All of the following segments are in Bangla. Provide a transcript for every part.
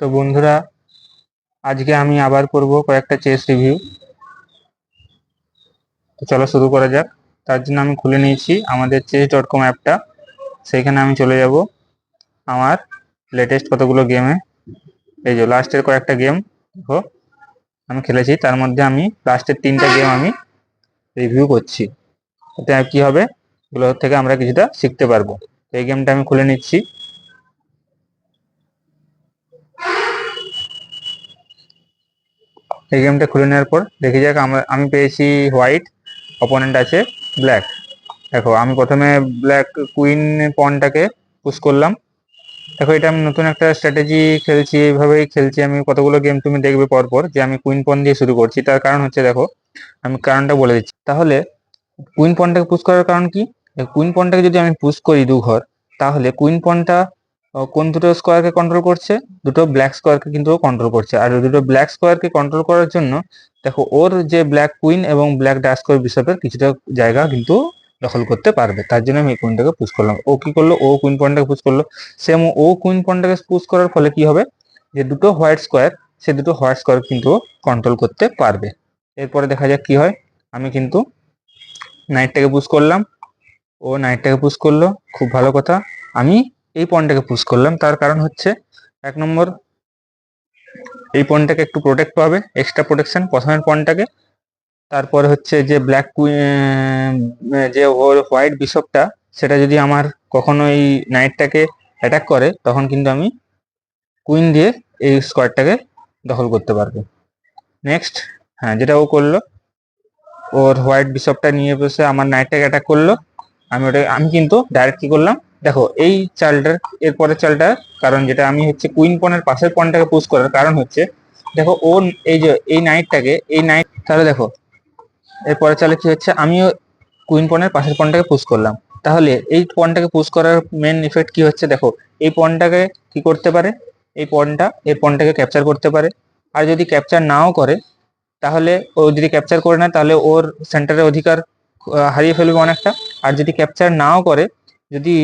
তো বন্ধুরা, আজকে আমি আবার করব কয়েকটা চেস রিভিউ তো চলো শুরু করা যাক। তার জন্য আমি খুলে নিয়েছি আমাদের চেস ডট কম অ্যাপটা সেইখানে আমি চলে যাব আমার লেটেস্ট কতগুলো গেমে এই যে লাস্টের কয়েকটা গেম দেখো, আমি খেলেছি। তার মধ্যে আমি লাস্টের তিনটা গেম আমি রিভিউ করছি। এতে কি হবে? এগুলো থেকে আমরা কিছুটা শিখতে পারব। এই গেমটা আমি খুলে নিচ্ছি। এই গেমটা খুলে নেওয়ার পর দেখি যাক আমরা, আমি পেয়েছি হোয়াইট, অপোনেন্ট আছে ব্ল্যাক। দেখো, আমি প্রথমে ব্ল্যাক কুইন পনটাকে পুশ করলাম। দেখো, এটা আমি নতুন একটা স্ট্র্যাটেজি খেলছি, এইভাবেই খেলছি আমি। কতগুলো গেম তুমি দেখবে পরপর যে আমি কুইন পন দিয়ে শুরু করছি। তার কারণ হচ্ছে, দেখো, আমি কারণটা বলে দিচ্ছি। তাহলে, কুইন পনটাকে পুশ করার কারণ কি? কুইন পনটাকে যদি আমি পুশ করি দু ঘর, তাহলে কুইন পনটা কোন দুটো স্কোয়ারকে কন্ট্রোল করছে? দুটো ব্ল্যাক স্কোয়ারকে কিন্তু কন্ট্রোল করছে। আর দুটো ব্ল্যাক স্কোয়ারকে কন্ট্রোল করার জন্য, দেখো, ওর যে ব্ল্যাক কুইন এবং ব্ল্যাক ডাস্কোর বিশপের কিছুটা জায়গা কিন্তু দখল করতে পারবে। তার জন্য আমি এই কুইনটাকে পুশ করলাম। ও কি করল? ও কুইন পয়েন্টটাকে পুশ করল। সেম ও কুইন পয়েন্টটাকে পুশ করার ফলে কি হবে? যে দুটো হোয়াইট স্কোয়ার সে দুটো হোয়াইট স্কোয়ার কিন্তু কন্ট্রোল করতে পারবে। এরপরে দেখা যাক কি হয়। আমি কিন্তু নাইটটাকে পুশ করলাম। ও নাইটটাকে পুশ করল। খুব ভালো কথা। আমি এই পয়েন্টটাকে পুশ করলাম। তার কারণ হচ্ছে, এক নম্বর, এই পয়েন্টটাকে একটু প্রোটেক্ট পাবে এক্সট্রা প্রোটেকশন প্রথমের পয়েন্টটাকে তারপরে হচ্ছে যে ব্ল্যাক যে ওর হোয়াইট বিশপটা, সেটা যদি আমার কখনো এই নাইটটাকে অ্যাটাক করে, তখন কিন্তু আমি কুইন দিয়ে এই স্কোয়ারটাকে দখল করতে পারব। নেক্সট হ্যাঁ যেটা ও করল, ওর হোয়াইট বিশপটা নিয়ে বসে আমার নাইটটাকে অ্যাটাক করল। আমি ওটা আমি কিন্তু ডাইরেক্ট কী করলাম দেখো, এই চালটার, এরপরের চালটা, কারণ যেটা আমি হচ্ছে কুইন পনেরো পাশের পয়েন্টটাকে পুশ করার কারণ হচ্ছে, দেখো, ও এই যে, এই নাইটটাকে এই নাইট তাহলে দেখো এরপরে চালে কি হচ্ছে, আমিও কুইন পনেরো পাশের পয়েন্টটাকে পুশ করলাম। তাহলে এই পয়েন্টটাকে পুশ করার মেন ইফেক্ট কি হচ্ছে, দেখো, এই পয়েন্টটাকে কি করতে পারে, এই পয়েন্টটা এই পয়েন্টটাকে ক্যাপচার করতে পারে। আর যদি ক্যাপচার নাও করে, তাহলে ও যদি ক্যাপচার করে নেয়, তাহলে ওর সেন্টারের অধিকার হারিয়ে ফেলবে অনেকটা। আর যদি ক্যাপচার নাও করে, যদি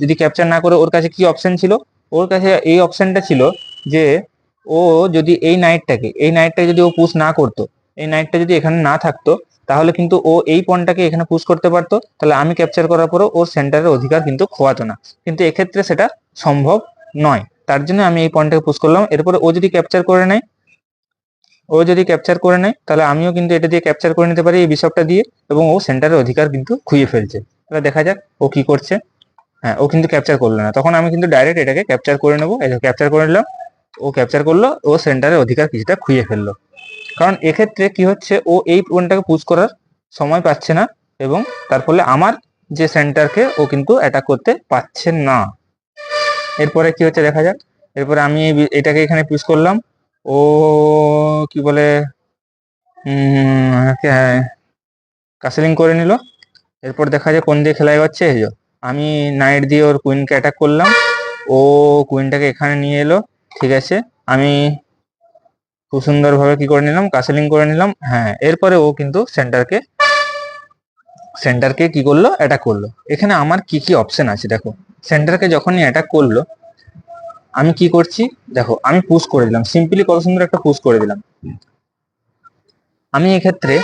যদি ক্যাপচার না করে ওর কাছে কি অপশন ছিল? ওর কাছে এই অপশনটা ছিল যে ও যদি এই নাইটটাকে এই নাইটটাকে যদি ও পুশ না করতো, এই নাইটটা যদি এখানে না থাকতো, তাহলে কিন্তু ও এই পয়েন্টটাকে এখানে পুশ করতে পারতো। তাহলে আমি ক্যাপচার করার পরও ওর সেন্টারের অধিকার কিন্তু খোয়াতো না। কিন্তু এক্ষেত্রে সেটা সম্ভব নয়। তার জন্য আমি এই পয়েন্টটাকে পুশ করলাম। এরপরে ও যদি ক্যাপচার করে নেয়, ও যদি ক্যাপচার করে নেয়, তাহলে আমিও কিন্তু এটা দিয়ে ক্যাপচার করে নিতে পারি এই বিশপটা দিয়ে এবং ও সেন্টারের অধিকার কিন্তু খুইয়ে ফেলছে। তাহলে দেখা যাক ও কি করছে। হ্যাঁ ও কিন্তু ক্যাপচার করল না। তখন আমি কিন্তু ডাইরেক্ট এটাকে ক্যাপচার করে নেব। এই ক্যাপচার করে নিলাম। ও ক্যাপচার করল। ও সেন্টারের অধিকার কিছুটা খুইয়ে ফেলল। কারণ এক্ষেত্রে কি হচ্ছে, ও এই পয়েন্টটাকে পুশ করার সময় পাচ্ছে না এবং তার ফলে আমার যে সেন্টারকে ও কিন্তু অ্যাটাক করতে পারছে না। এরপরে কি হচ্ছে দেখা যাক। এরপরে আমি এটাকে এখানে পুশ করলাম। ও কি বলে? কাসেলিং করে নিল। এরপর দেখা যায় কোন দিয়ে খেলা যাচ্ছে এই আমি নাইট দিয়ে ওর কুইনকে অ্যাটাক করলাম। ও কুইনটাকে এখানে নিয়ে এলো। ঠিক আছে, আমি খুব সুন্দরভাবে কি করে নিলাম? কাসেলিং করে নিলাম। হ্যাঁ এরপরে ও কিন্তু সেন্টারকে সেন্টারকে কি করল? অ্যাটাক করল। এখানে আমার কি কি অপশন আছে দেখো। সেন্টারকে যখনই অ্যাটাক করল, আমি কি করছি? দেখো, আমি পুশ করে দিলাম। সিম্পলি কত সুন্দর একটা পুশ করে দিলাম। আমি এক্ষেত্রে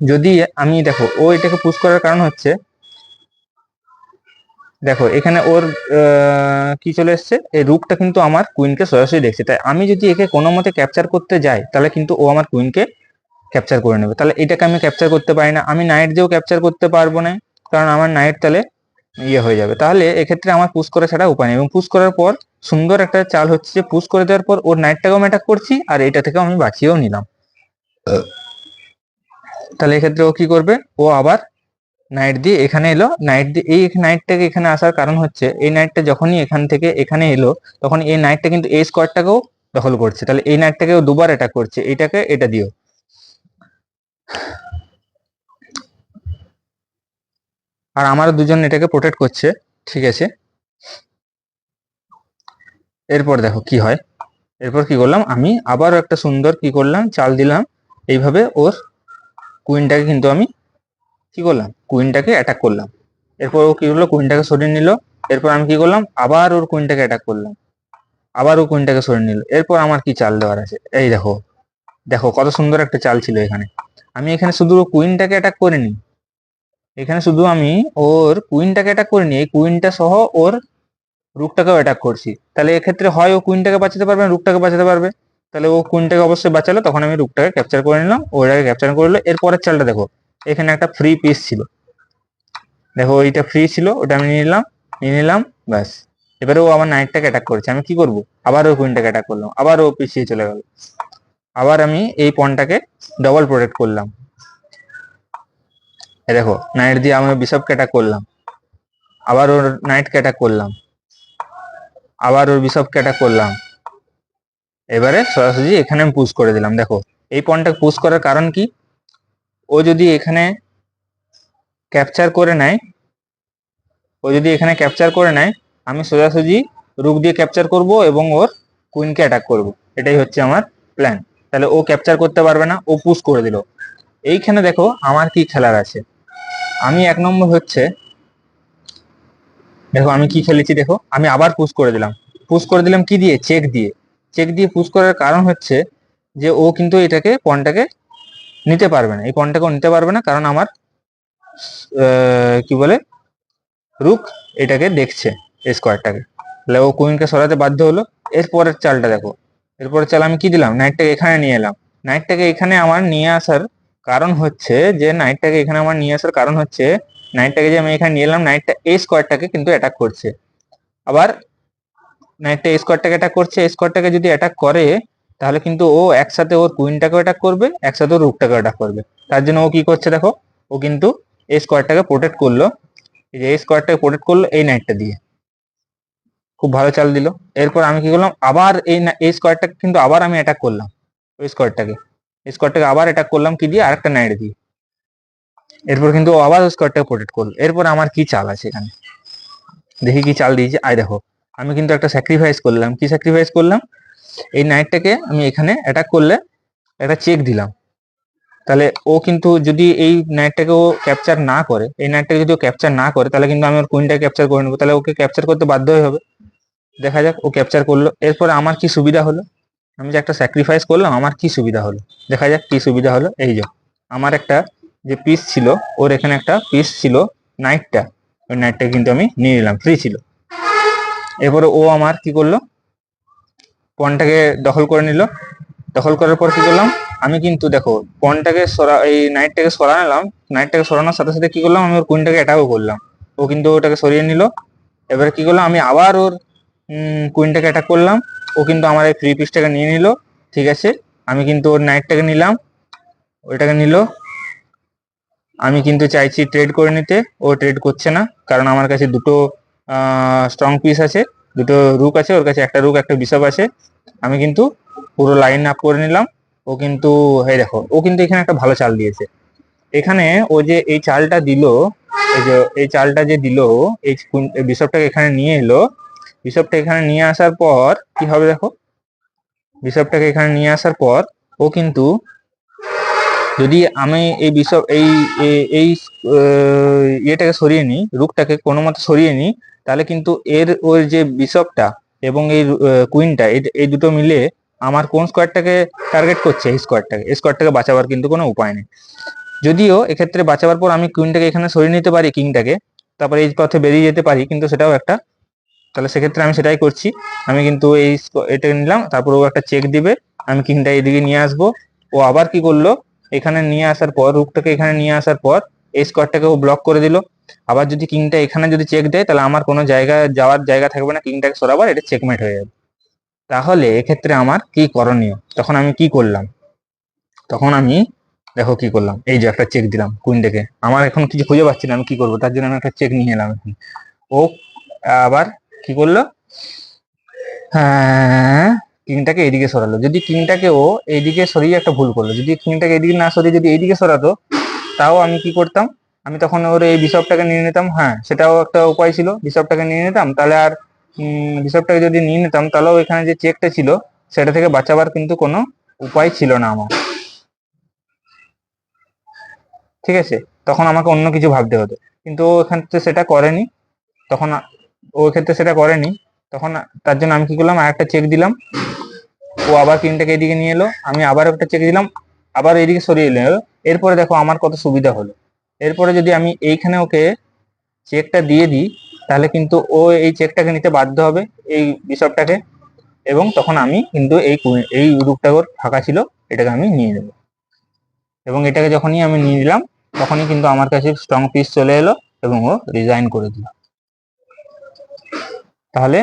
যদি আমি দেখো, ও এটাকে পুশ করার কারণ হচ্ছে, দেখো, এখানে ওর কি চলে এসছে? এই রুকটা কিন্তু আমার কুইনকে সরাসরি দেখছে। তাই আমি যদি একে কোনো মতে ক্যাপচার করতে যাই, তাহলে কিন্তু ও আমার কুইনকে ক্যাপচার করে নেবে। তাহলে এটাকে আমি ক্যাপচার করতে পারি না। আমি নাইট দিয়েও ক্যাপচার করতে পারব না, কারণ আমার নাইট তাহলে ইয়ে হয়ে যাবে। তাহলে এক্ষেত্রে আমার পুশ করা ছাড়া উপায় নেই। এবং পুশ করার পর সুন্দর একটা চাল হচ্ছে যে পুশ করে দেওয়ার পর ওর নাইটটাকেও আমি অ্যাটাক করছি, আর এটা থেকেও আমি বাঁচিয়েও নিলাম। তাহলে এক্ষেত্রে ও কি করবে? ও আবার নাইট দিয়ে এখানে এলো। নাইট দিয়ে এই নাইটটাকে এখানে আসার কারণ হচ্ছে, এই নাইটটা যখনই এখান থেকে এখানে এলো, তখন এই নাইটটা কিন্তু এই স্কোয়ারটাকেও দখল করছে। তাহলে এই নাইটটাকেও দুবার অ্যাটাক করছে এটাকে এটা দিও আর আমার দুজন এটাকে প্রোটেক্ট করছে, ঠিক আছে? এরপর দেখো কি হয়। এরপর কি করলাম? আমি আবারও একটা সুন্দর কি করলাম, চাল দিলাম। এইভাবে ওর কুইনটাকে কিন্তু আমি কি করলাম? কুইনটাকে অ্যাটাক করলাম। এরপর ও কি হলো? কুইনটাকে সরিয়ে নিল। এরপর আমি কি করলাম? আবার ওর কুইনটাকে অ্যাটাক করলাম। আবার ও কুইনটাকে সরিয়ে নিল। এরপর আমার কি চাল দেওয়ার আছে? এই দেখো। দেখো, কত সুন্দর একটা চাল ছিল এখানে। আমি এখানে শুধু কুইনটাকে অ্যাটাক করিনি। এখানে শুধু আমি ওর কুইনটাকে অ্যাটাক করিনি। এই কুইনটা সহ ওর রুকটাকেও অ্যাটাক করছি। তাহলে এক্ষেত্রে হয় ও কুইনটাকে বাঁচাতে পারবে রুকটাকে বাঁচাতে পারবে? তাহলে ও কুইনটাকে অবশ্যই বাঁচালো, তখন আমি রুকটাকে ক্যাপচার করে নিলাম ওটাকে ক্যাপচার করে নিলো, এরপরের চালটা দেখো, এখানে একটা ফ্রি পিস ছিল। দেখো ওইটা ফ্রি ছিল, ওটা আমি নিলাম, নিয়ে নিলাম, ব্যাস। এবারে ও আমার নাইটটাকে অ্যাটাক করেছে, আমি কি করব? আবার ও কুইনটাকে অ্যাটাক করলাম, আবার ও পিছিয়ে চলে গেল। আবার আমি এই পনটাকে ডবল প্রোটেক্ট করলাম। দেখো নাইট দিয়ে আমি বিশপকে অ্যাটাক করলাম, আবার ওর নাইটকে অ্যাটাক করলাম, আবার ওর বিশপকে অ্যাটাক করলাম। এবারে সরাসরি এখানে আমি পুশ করে দিলাম। দেখো, এই পয়েন্টটা পুশ করার কারণ কি? ও যদি এখানে ক্যাপচার করে নেয়, ও যদি এখানে ক্যাপচার করে নেয়, আমি সোজাসুজি রুক দিয়ে ক্যাপচার করব এবং ওর কুইনকে অ্যাটাক করব। এটাই হচ্ছে আমার প্ল্যান তাহলে ও ক্যাপচার করতে পারবে না, ও পুশ করে দিল। এইখানে দেখো আমার কি খেলার আছে। আমি এক নম্বর হচ্ছে, দেখো আমি কি খেলেছি দেখো, আমি আবার পুশ করে দিলাম। পুশ করে দিলাম কি দিয়ে? চেক দিয়ে। চেক দিয়ে পুশ করার কারণ হচ্ছে যে ও কিন্তু এটাকে পনটাকে নিতে পারবে না। এই পনটাকে নিতে পারবে না কারণ আমার কি বলে রুক এটাকে দেখছে স্কোয়ারটাকে তাহলে ও কুইনকে সরাতে বাধ্য হলো। এরপরের চালটা দেখো। এরপরের চাল আমি কি দিলাম? নাইটটাকে এখানে নিয়ে এলাম। নাইটটাকে এখানে আমার নিয়ে আসার কারণ হচ্ছে যে নাইটটাকে এখানে আমার নিয়ে আসার কারণ হচ্ছে নাইটটাকে যে আমি এখানে নিয়ে এলাম নাইটটা এই স্কোয়ারটাকে কিন্তু অ্যাটাক করছে। আবার নাইটটা স্কোয়ারটাকে অ্যাটাক করছে স্কোয়ারটাকে যদি অ্যাটাক করে, তাহলে কিন্তু ও একসাথে ওর কুইনটাকে অ্যাটাক করবে, একসাথে ওর রুকটাকে অ্যাটাক করবে। তার জন্য ও কি করছে দেখো, ও কিন্তু এই স্কোয়ারটাকে প্রোটেক্ট করল। এই যে এই স্কোয়ারটাকে প্রোটেক্ট করল এই নাইটটা দিয়ে। খুব ভালো চাল দিল। এরপর আমি কি করলাম, আবার এই এই স্কোয়ারটাকে কিন্তু আবার আমি অ্যাটাক করলাম, ওই স্কোয়ারটাকে স্কোয়ারটাকে আবার অ্যাটাক করলাম কি দিয়ে? আরেকটা নাইট দিয়ে। এরপর কিন্তু ও আবার ওই স্কোয়ারটাকে প্রোটেক্ট করল। এরপর আমার কি চাল আছে এখানে? দেখি কি চাল দিয়েছে। আয় দেখো। আমি কিন্তু একটা স্যাক্রিফাইস করলাম। কি স্যাক্রিফাইস করলাম? এই নাইটটাকে আমি এখানে অ্যাটাক করলে একটা চেক দিলাম। তাহলে ও কিন্তু যদি এই নাইটটাকে ও ক্যাপচার না করে, এই নাইটটাকে যদি ও ক্যাপচার না করে, তাহলে কিন্তু আমি ওর কুইনটাকে ক্যাপচার করে নেব। তাহলে ওকে ক্যাপচার করতে বাধ্যই হবে। দেখা যাক ও ক্যাপচার করল। এরপরে আমার কি সুবিধা হলো? আমি যে একটা স্যাক্রিফাইস করলাম, আমার কি সুবিধা হলো? দেখা যাক কি সুবিধা হলো। এই যে, আমার একটা যে পিস ছিল, ওর এখানে একটা পিস ছিল নাইটটা ওই নাইটটা কিন্তু আমি নিয়ে নিলাম। ফ্রি ছিল। এরপরে ও আমার কি করল? পনটাকে দখল করে নিল। দখল করার পর কি করলাম? আমি কিন্তু দেখো পনটাকে সরা, এই নাইটটাকে সরা নিলাম। নাইটটাকে সরানোর সাথে সাথে কি করলাম? আমি ওর কুইনটাকে অ্যাটাকও করলাম। ও কিন্তু ওটাকে সরিয়ে নিল। এবারে কি করলাম? আমি আবার ওর কুইনটাকে অ্যাটাক করলাম। ও কিন্তু আমার এই ফ্রি পিসটাকে নিয়ে নিল। ঠিক আছে? আমি কিন্তু ওর নাইটটাকে নিলাম। ওইটাকে নিল। আমি কিন্তু চাইছি ট্রেড করে নিতে। ও ট্রেড করছে না। কারণ আমার কাছে দুটো স্ট্রং পিস আছে, দুটো রুক আছে, ওর কাছে একটা রুক একটা বিশপ আছে। আমি কিন্তু পুরো লাইন আপ করে নিলাম। ও কিন্তু, এই দেখো, ও কিন্তু এখানে একটা ভালো চাল দিয়েছে। এখানে ও যে এই চালটা দিল, এই যে, এই চালটা যে দিল, এই বিশপটাকে এখানে নিয়ে এলো। বিশপটা এখানে নিয়ে আসার পর, কি হবে দেখো? বিশপটাকে এখানে নিয়ে আসার পর, ও কিন্তু যদি আমি এই বিশপ এই এই ইয়েটাকে সরিয়ে নিই রুকটাকে কোনো মতে সরিয়ে নিই, তাহলে কিন্তু এর ওর যে বিশপটা এবং এই কুইনটা এই দুটো মিলে আমার কোন স্কোয়ারটাকে টার্গেট করছে? এই স্কোয়ারটাকে এই স্কোয়ারটাকে বাঁচাবার কিন্তু কোনো উপায় নেই। যদিও এক্ষেত্রে বাঁচাবার পর আমি কুইনটাকে এখানে সরিয়ে নিতে পারি কিংটাকে তারপরে এই পথে বেরিয়ে যেতে পারি, কিন্তু সেটাও একটা, তাহলে সেক্ষেত্রে আমি সেটাই করছি। আমি কিন্তু এই এটা নিলাম, তারপর ও একটা চেক দিবে, আমি কিংটা এইদিকে নিয়ে আসব। ও আবার কি করল? এখানে নিয়ে আসার পর রুকটাকে এখানে নিয়ে আসার পর, এই স্কোয়ারটাকে ও ব্লক করে দিল। আবার যদি কিংটা এখানে যদি চেক দেয়, তাহলে আমার কোনো জায়গা, যাওয়ার জায়গা থাকবে না কিংটাকে সরাবার, এটা চেকমেট হয়ে যাবে। তাহলে এক্ষেত্রে আমার কি করণীয়? তখন আমি কি করলাম? তখন আমি, দেখো কি করলাম? এই যে একটা চেক দিলাম কুইনটাকে আমার এখন কিছু খুঁজে পাচ্ছি না, আমি কি করব? তার জন্য আমি একটা চেক নিয়ে এলাম এখন। ও আবার কি করল? হ্যাঁ কিংটাকে এইদিকে সরালো। যদি কিংটাকে ও এইদিকে সরিয়ে একটা ভুল করল, যদি কিংটাকে এইদিকে না সরিয়ে যদি এইদিকে সরাতো, তাও আমি কি করতাম? আমি তখন ওর এই বিশপটাকে নিয়ে নিতাম হ্যাঁ সেটাও একটা উপায় ছিল, বিশপটাকে নিয়ে নিতাম, তাহলে আর বিশপটাকে যদি নিয়ে নিতাম, তাহলেও এখানে যে চেকটা ছিল, সেটা থেকে বাঁচাবার কিন্তু কোনো উপায় ছিল না আমার। ঠিক আছে? তখন আমাকে অন্য কিছু ভাবতে হতো। কিন্তু ও এখান থেকে সেটা করেনি। তখন ও ক্ষেত্রে সেটা করেনি। তখন তার জন্য আমি কি করলাম, আর একটা চেক দিলাম। ও আবার কিনটাকে এদিকে নিয়ে এলো, আমি আবার একটা চেক দিলাম, আবার এদিকে সরিয়ে এলো। এরপরে দেখো আমার কত সুবিধা হলো। এরপরে যদি আমি এইখানে ওকে চেকটা দিয়ে দিই, তাহলে কিন্তু ও এই চেকটাকে নিতে বাধ্য হবে, এই বিশপটাকে। এবং তখন আমি কিন্তু এই এই রুকটা ওর ফাঁকা ছিল, এটাকে আমি নিয়ে নেব। এবং এটাকে যখনই আমি নিয়ে নিলাম, তখনই কিন্তু আমার কাছে স্ট্রং পিস চলে এলো এবং ও রিজাইন করে দিল। তাহলে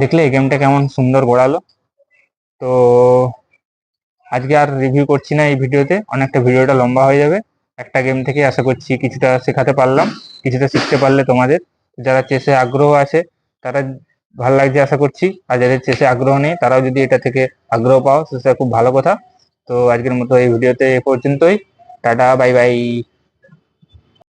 দেখলে এই গেমটা কেমন সুন্দর গড়ালো। তো আজকে আর রিভিউ করছি না এই ভিডিওতে, অনেকটা ভিডিওটা লম্বা হয়ে যাবে। একটা গেম থেকে আশা করছি কিছুটা শেখাতে পারলাম, কিছুটা শিখতে পারলে তোমাদের। যারা চেসে আগ্রহ আছে, তারা ভালো লাগছে আশা করছি, আর যাদের চেসে আগ্রহ নেই, তারাও যদি এটা থেকে আগ্রহ পাও, সেটা খুব ভালো কথা। তো আজকের মতো এই ভিডিওতে এ পর্যন্তই। Tata bye bye